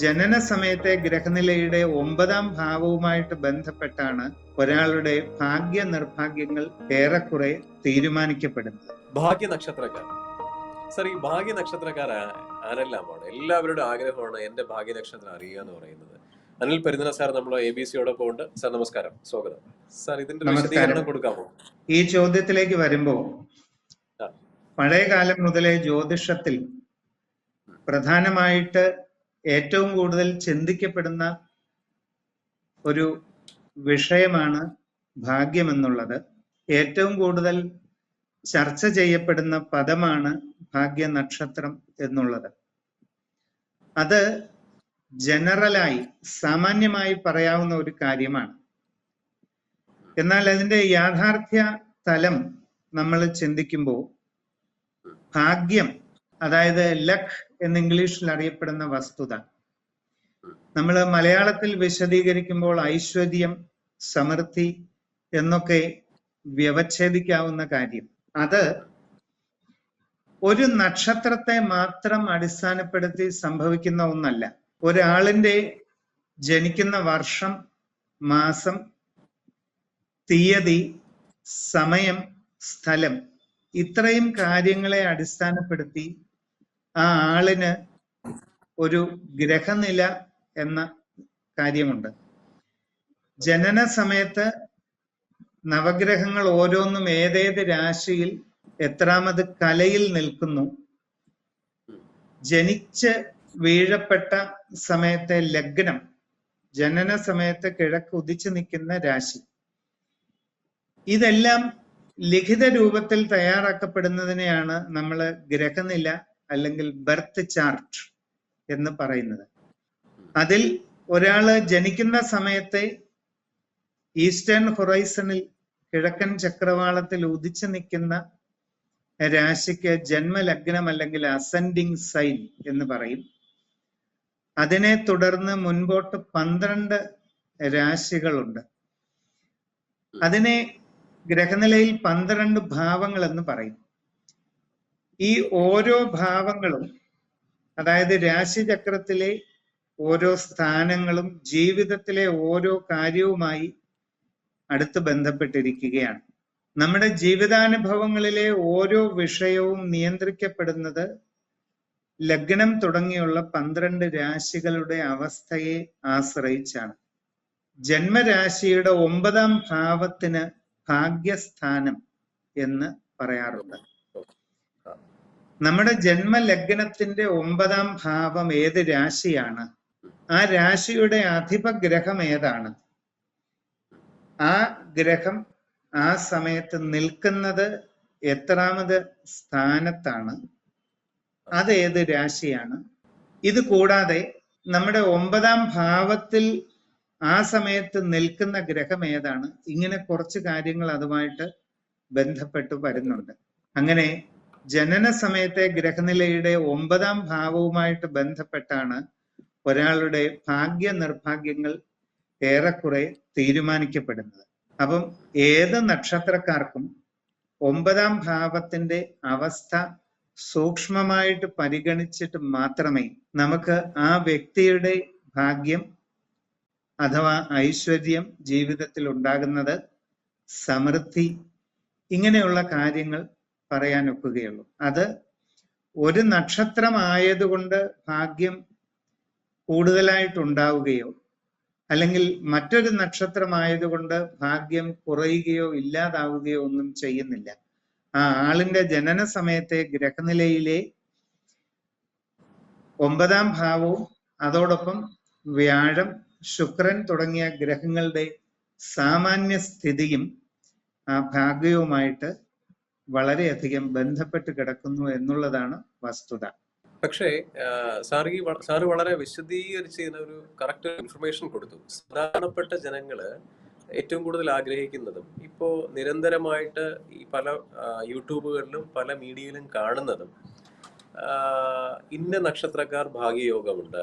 ജനന സമയത്തെ ഗ്രഹനിലയുടെ ഒമ്പതാം ഭാവവുമായിട്ട് ബന്ധപ്പെട്ടാണ് ഒരാളുടെ ഭാഗ്യ നിർഭാഗ്യങ്ങൾ ഏറെക്കുറെ തീരുമാനിക്കപ്പെടുന്നത്. ഭാഗ്യ നക്ഷത്രക്കാർ സർ ഈ ഭാഗ്യ നക്ഷത്രക്കാർ ആരെല്ലാമാണ്? എല്ലാവരുടെ ആഗ്രഹമാണ് എന്റെ ഭാഗ്യ നക്ഷത്രം അറിയുക എന്ന് പറയുന്നത്. അനിൽ പെരുന്നല സാർ നമ്മൾ എ ബി സിയോടൊപ്പം ഉണ്ട്. സാർ നമസ്കാരം. സ്വാഗതം. സർ ഇതിന്റെ. വിശദീകരണം കൊടുക്കാമോ? ഈ ചോദ്യത്തിലേക്ക് വരുമ്പോൾ പഴയകാലം പഴയ കാലം മുതലേ ജ്യോതിഷത്തിൽ പ്രധാനമായിട്ട് ഏറ്റവും കൂടുതൽ ചിന്തിക്കപ്പെടുന്ന ഒരു വിഷയമാണ് ഭാഗ്യം എന്നുള്ളത് ഏറ്റവും കൂടുതൽ ചർച്ച ചെയ്യപ്പെടുന്ന പദമാണ് ഭാഗ്യ നക്ഷത്രം എന്നുള്ളത്. അത് ജനറലായി സാമാന്യമായി പറയാവുന്ന ഒരു കാര്യമാണ്. എന്നാൽ അതിന്റെ യാഥാർത്ഥ്യ തലം നമ്മൾ ചിന്തിക്കുമ്പോൾ ഭാഗ്യം അതായത് ലക്ക് എന്ന് ഇംഗ്ലീഷിൽ അറിയപ്പെടുന്ന വസ്തുത. നമ്മൾ മലയാളത്തിൽ വിശദീകരിക്കുമ്പോൾ ഐശ്വര്യം സമൃദ്ധി എന്നൊക്കെ വ്യവച്ഛേദിക്കാവുന്ന കാര്യം. അത് ഒരു നക്ഷത്രത്തെ മാത്രം അടിസ്ഥാനപ്പെടുത്തി സംഭവിക്കുന്ന ഒന്നല്ല. ഒരാളിന്റെ ജനിക്കുന്ന വർഷം മാസം തീയതി സമയം സ്ഥലം ഇത്രയും കാര്യങ്ങളെ അടിസ്ഥാനപ്പെടുത്തി ആ ആളിന് ഒരു ഗ്രഹനില എന്ന കാര്യമുണ്ട്. ജനന സമയത്ത് നവഗ്രഹങ്ങൾ ഓരോന്നും ഏതേത് രാശിയിൽ എത്രാമത് കലയിൽ നിൽക്കുന്നു. ജനിച്ച് വീഴപ്പെട്ട സമയത്തെ ലഗ്നം ജനന സമയത്ത് കിഴക്ക് ഉദിച്ചു നിൽക്കുന്ന രാശി. ഇതെല്ലാം ലിഖിത രൂപത്തിൽ തയ്യാറാക്കപ്പെടുന്നതിനെയാണ് നമ്മൾ ഗ്രഹനില അല്ലെങ്കിൽ ബർത്ത് ചാർട്ട് എന്ന് പറയുന്നത്. അതിൽ ഒരാൾ ജനിക്കുന്ന സമയത്തെ ഈസ്റ്റേൺ ഹൊറൈസണിൽ കിഴക്കൻ ചക്രവാളത്തിൽ ഉദിച്ചു നിൽക്കുന്ന രാശിക്ക് ജന്മലഗ്നം അല്ലെങ്കിൽ അസെൻഡിങ് സൈൻ എന്ന് പറയും. അതിനെ തുടർന്ന് മുൻപോട്ട് പന്ത്രണ്ട് രാശികളുണ്ട്. അതിനെ ഗ്രഹനിലയിൽ പന്ത്രണ്ട് ഭാവങ്ങൾ എന്ന് പറയും. ഈ ഓരോ ഭാവങ്ങളും അതായത് രാശിചക്രത്തിലെ ഓരോ സ്ഥാനങ്ങളും ജീവിതത്തിലെ ഓരോ കാര്യവുമായി അടുത്ത് ബന്ധപ്പെട്ടിരിക്കുകയാണ്. നമ്മുടെ ജീവിതാനുഭവങ്ങളിലെ ഓരോ വിഷയവും നിയന്ത്രിക്കപ്പെടുന്നത് ലഗ്നം തുടങ്ങിയുള്ള പന്ത്രണ്ട് രാശികളുടെ അവസ്ഥയെ ആശ്രയിച്ചാണ്. ജന്മരാശിയുടെ ഒമ്പതാം ഭാവത്തിന് ഭാഗ്യസ്ഥാനം എന്ന് പറയാറുണ്ട്. നമ്മുടെ ജന്മലഗ്നത്തിന്റെ ഒമ്പതാം ഭാവം ഏത് രാശിയാണ്? ആ രാശിയുടെ അധിപഗ്രഹം ഏതാണ്? ആ ഗ്രഹം ആ സമയത്ത് നിൽക്കുന്നത് എത്രാമത് സ്ഥാനത്താണ്? അത് ഏത് രാശിയാണ്? ഇത് കൂടാതെ നമ്മുടെ ഒമ്പതാം ഭാവത്തിൽ ആ സമയത്ത് നിൽക്കുന്ന ഗ്രഹം ഏതാണ്? ഇങ്ങനെ കുറച്ച് കാര്യങ്ങൾ അതുമായിട്ട് ബന്ധപ്പെട്ട് വരുന്നുണ്ട്. അങ്ങനെ ജനന സമയത്തെ ഗ്രഹനിലയുടെ ഒമ്പതാം ഭാവവുമായിട്ട് ബന്ധപ്പെട്ടാണ് ഒരാളുടെ ഭാഗ്യ നിർഭാഗ്യങ്ങൾ ഏറെക്കുറെ തീരുമാനിക്കപ്പെടുന്നത്. അപ്പം ഏത് നക്ഷത്രക്കാർക്കും ഒമ്പതാം ഭാവത്തിന്റെ അവസ്ഥ സൂക്ഷ്മമായിട്ട് പരിഗണിച്ചിട്ട് മാത്രമേ നമുക്ക് ആ വ്യക്തിയുടെ ഭാഗ്യം അഥവാ ഐശ്വര്യം ജീവിതത്തിൽ ഉണ്ടാകുന്നത് സമൃദ്ധി ഇങ്ങനെയുള്ള കാര്യങ്ങൾ പറയാൻ ഒക്കുകയുള്ളൂ അത് ഒരു നക്ഷത്രമായതുകൊണ്ട് ഭാഗ്യം കൂടുതലായിട്ടുണ്ടാവുകയോ അല്ലെങ്കിൽ മറ്റൊരു നക്ഷത്രമായതുകൊണ്ട് ഭാഗ്യം കുറയുകയോ ഇല്ലാതാവുകയോ ഒന്നും ചെയ്യുന്നില്ല. ആ ആളിന്റെ ജനന സമയത്തെ ഗ്രഹനിലയിലെ ഒമ്പതാം ഭാവവും അതോടൊപ്പം വ്യാഴം ശുക്രൻ തുടങ്ങിയ ഗ്രഹങ്ങളുടെ സാമാന്യ സ്ഥിതിയും ആ ഭാഗ്യവുമായിട്ട് വളരെയധികം ബന്ധപ്പെട്ട് കിടക്കുന്നു എന്നുള്ളതാണ് വസ്തുത. പക്ഷേ സാർ ഈ സാർ വളരെ വിശദീകരിച്ച് ഒരു കറക്റ്റ് ഇൻഫർമേഷൻ കൊടുത്തു. സാധാരണപ്പെട്ട ജനങ്ങൾ ഏറ്റവും കൂടുതൽ ആഗ്രഹിക്കുന്നതും ഇപ്പോ നിരന്തരമായിട്ട് ഈ പല യൂട്യൂബുകളിലും പല മീഡിയയിലും കാണുന്നതും ഇന്ന നക്ഷത്രക്കാർ ഭാഗ്യയോഗമുണ്ട്.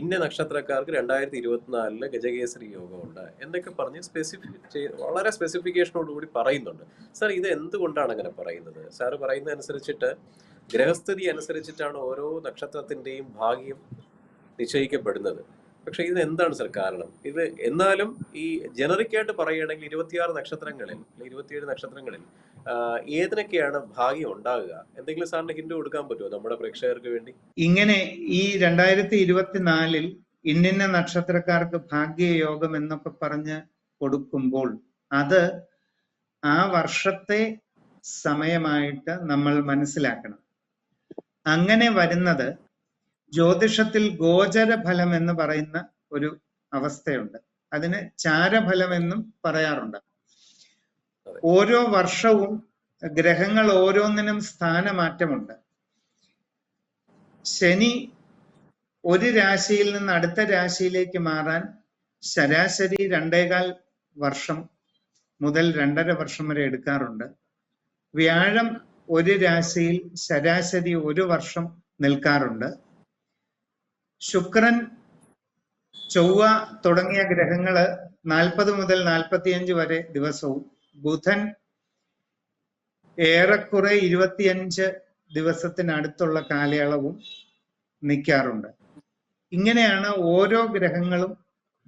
ഇന്ന നക്ഷത്രക്കാർക്ക് രണ്ടായിരത്തി ഇരുപത്തിനാലിൽ ഗജകേസരി യോഗമുണ്ട്. എന്നൊക്കെ പറഞ്ഞ് സ്പെസിഫിക് വളരെ സ്പെസിഫിക്കേഷനോട് കൂടി പറയുന്നുണ്ട്. സാർ ഇത് എന്തുകൊണ്ടാണ് അങ്ങനെ പറയുന്നത്? സാറ് പറയുന്നത് അനുസരിച്ചിട്ട് ഗ്രഹസ്ഥിതി അനുസരിച്ചിട്ടാണ് ഓരോ നക്ഷത്രത്തിന്റെയും ഭാഗ്യം നിശ്ചയിക്കപ്പെടുന്നത്. പക്ഷെ ഇത് എന്താണ് സർ കാരണം? ഇത് എന്നാലും ഈ ജനറിക് ആയിട്ട് പറയുകയാണെങ്കിൽ ഇരുപത്തിയാറ് നക്ഷത്രങ്ങളിൽ ഇരുപത്തിയേഴ് നക്ഷത്രങ്ങളിൽ ഏതിനൊക്കെയാണ് ഭാഗ്യം ഉണ്ടാകുക? എന്തെങ്കിലും സാറിന് ഹിന്റ് കൊടുക്കാൻ പറ്റുമോ നമ്മുടെ പ്രേക്ഷകർക്ക് വേണ്ടി? ഇങ്ങനെ ഈ രണ്ടായിരത്തി ഇരുപത്തിനാലിൽ ഇന്നിന്ന നക്ഷത്രക്കാർക്ക് ഭാഗ്യയോഗം എന്നൊക്കെ പറഞ്ഞ് കൊടുക്കുമ്പോൾ അത് ആ വർഷത്തെ സമയമായിട്ട് നമ്മൾ മനസ്സിലാക്കണം. അങ്ങനെ വരുന്നത് ജ്യോതിഷത്തിൽ ഗോചരഫലം എന്ന് പറയുന്ന ഒരു അവസ്ഥയുണ്ട്. അതിന് ചാരഫലം എന്നും പറയാറുണ്ട് ഓരോ വർഷവും ഗ്രഹങ്ങൾ ഓരോന്നിനും സ്ഥാനമാറ്റമുണ്ട്. ശനി ഒരു രാശിയിൽ നിന്ന് അടുത്ത രാശിയിലേക്ക് മാറാൻ ശരാശരി രണ്ടേകാൽ വർഷം മുതൽ രണ്ടര വർഷം വരെ എടുക്കാറുണ്ട്. വ്യാഴം ഒരു രാശിയിൽ ശരാശരി ഒരു വർഷം നിൽക്കാറുണ്ട്. ശുക്രൻ ചൊവ്വ തുടങ്ങിയ ഗ്രഹങ്ങൾ നാൽപ്പത് മുതൽ നാൽപ്പത്തിയഞ്ച് വരെ ദിവസവും. ബുധൻ ഏറെക്കുറെ ഇരുപത്തിയഞ്ച് ദിവസത്തിനടുത്തുള്ള കാലയളവും നിൽക്കാറുണ്ട് ഇങ്ങനെയാണ് ഓരോ ഗ്രഹങ്ങളും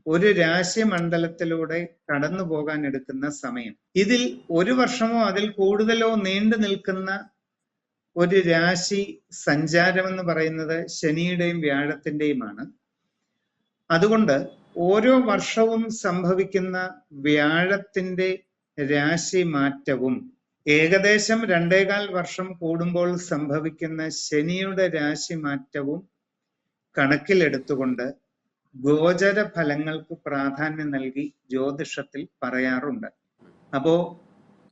ഒരു രാശിമണ്ഡലത്തിലൂടെ കടന്നു പോകാൻ എടുക്കുന്ന സമയം. ഇതിൽ ഒരു വർഷമോ അതിൽ കൂടുതലോ നീണ്ടു നിൽക്കുന്ന ഒരു രാശി സഞ്ചാരം എന്ന് പറയുന്നത് ശനിയുടെയും വ്യാഴത്തിന്റെയുമാണ് അതുകൊണ്ട് ഓരോ വർഷവും സംഭവിക്കുന്ന വ്യാഴത്തിന്റെ രാശി മാറ്റവും ഏകദേശം രണ്ടേകാൽ വർഷം കൂടുമ്പോൾ സംഭവിക്കുന്ന ശനിയുടെ രാശി മാറ്റവും കണക്കിലെടുത്തുകൊണ്ട് ഗോചര ഫലങ്ങൾക്ക് പ്രാധാന്യം നൽകി ജ്യോതിഷത്തിൽ പറയാറുണ്ട്. അപ്പോ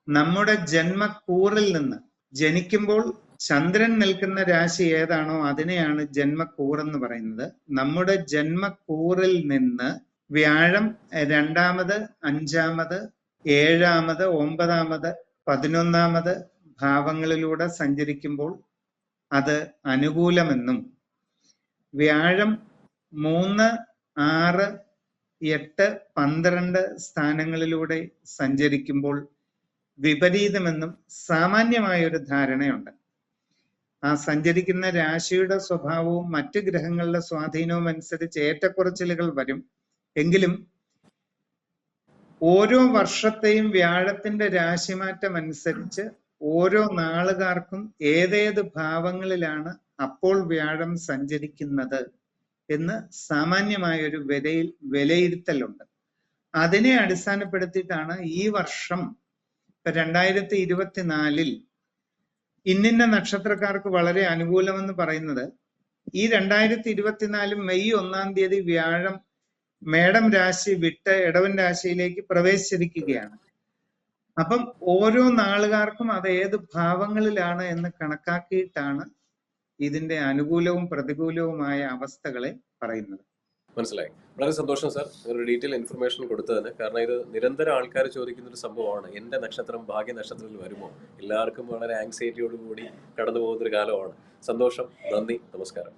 നമ്മുടെ ജന്മക്കൂറിൽ നിന്ന് ജനിക്കുമ്പോൾ ചന്ദ്രൻ നിൽക്കുന്ന രാശി ഏതാണോ അതിനെയാണ് ജന്മക്കൂർ എന്ന് പറയുന്നത്. നമ്മുടെ ജന്മക്കൂറിൽ നിന്ന് വ്യാഴം രണ്ടാമത് അഞ്ചാമത് ഏഴാമത് ഒമ്പതാമത് പതിനൊന്നാമത് ഭാവങ്ങളിലൂടെ സഞ്ചരിക്കുമ്പോൾ അത് അനുകൂലമെന്നും വ്യാഴം മൂന്ന് ആറ് എട്ട് പന്ത്രണ്ട് സ്ഥാനങ്ങളിലൂടെ സഞ്ചരിക്കുമ്പോൾ വിപരീതമെന്നും സാമാന്യമായ ഒരു ധാരണയുണ്ട്. ആ സഞ്ചരിക്കുന്ന രാശിയുടെ സ്വഭാവവും മറ്റ് ഗ്രഹങ്ങളുടെ സ്വാധീനവും അനുസരിച്ച് ഏറ്റക്കുറച്ചിലുകൾ വരും. എങ്കിലും ഓരോ വർഷത്തെയും വ്യാഴത്തിന്റെ രാശിമാറ്റം അനുസരിച്ച് ഓരോ നാളുകാർക്കും ഏതേത് ഭാവങ്ങളിലാണ് അപ്പോൾ വ്യാഴം സഞ്ചരിക്കുന്നത് എന്ന് സാമാന്യമായ ഒരു വിലയിൽ വിലയിരുത്തലുണ്ട്. അതിനെ അടിസ്ഥാനപ്പെടുത്തിയിട്ടാണ് ഈ വർഷം രണ്ടായിരത്തി ഇരുപത്തിനാലിൽ ഇന്നിന്ന നക്ഷത്രക്കാർക്ക് വളരെ അനുകൂലമെന്ന് പറയുന്നത് ഈ രണ്ടായിരത്തി ഇരുപത്തിനാല് മെയ് ഒന്നാം തീയതി വ്യാഴം മേടം രാശി വിട്ട് ഇടവൻ രാശിയിലേക്ക് പ്രവേശിച്ചിരിക്കുകയാണ്. അപ്പം ഓരോ നാളുകാർക്കും അത് ഏത് ഭാവങ്ങളിലാണ് എന്ന് കണക്കാക്കിയിട്ടാണ് ഇതിന്റെ അനുകൂലവും പ്രതികൂലവുമായ അവസ്ഥകളെ പറയുന്നത്. മനസ്സിലായി. വളരെ സന്തോഷം സാർ. ഒരു ഡീറ്റെയിൽ ഇൻഫർമേഷൻ കൊടുത്തതിന്. കാരണം ഇത് നിരന്തരം ആൾക്കാർ ചോദിക്കുന്ന ഒരു സംഭവമാണ്. എന്റെ നക്ഷത്രം ഭാഗ്യ നക്ഷത്രത്തിൽ വരുമോ? എല്ലാവർക്കും വളരെ ആങ്സൈറ്റിയോടുകൂടി കടന്നു പോകുന്ന ഒരു കാലമാണ്. സന്തോഷം. നന്ദി. നമസ്കാരം.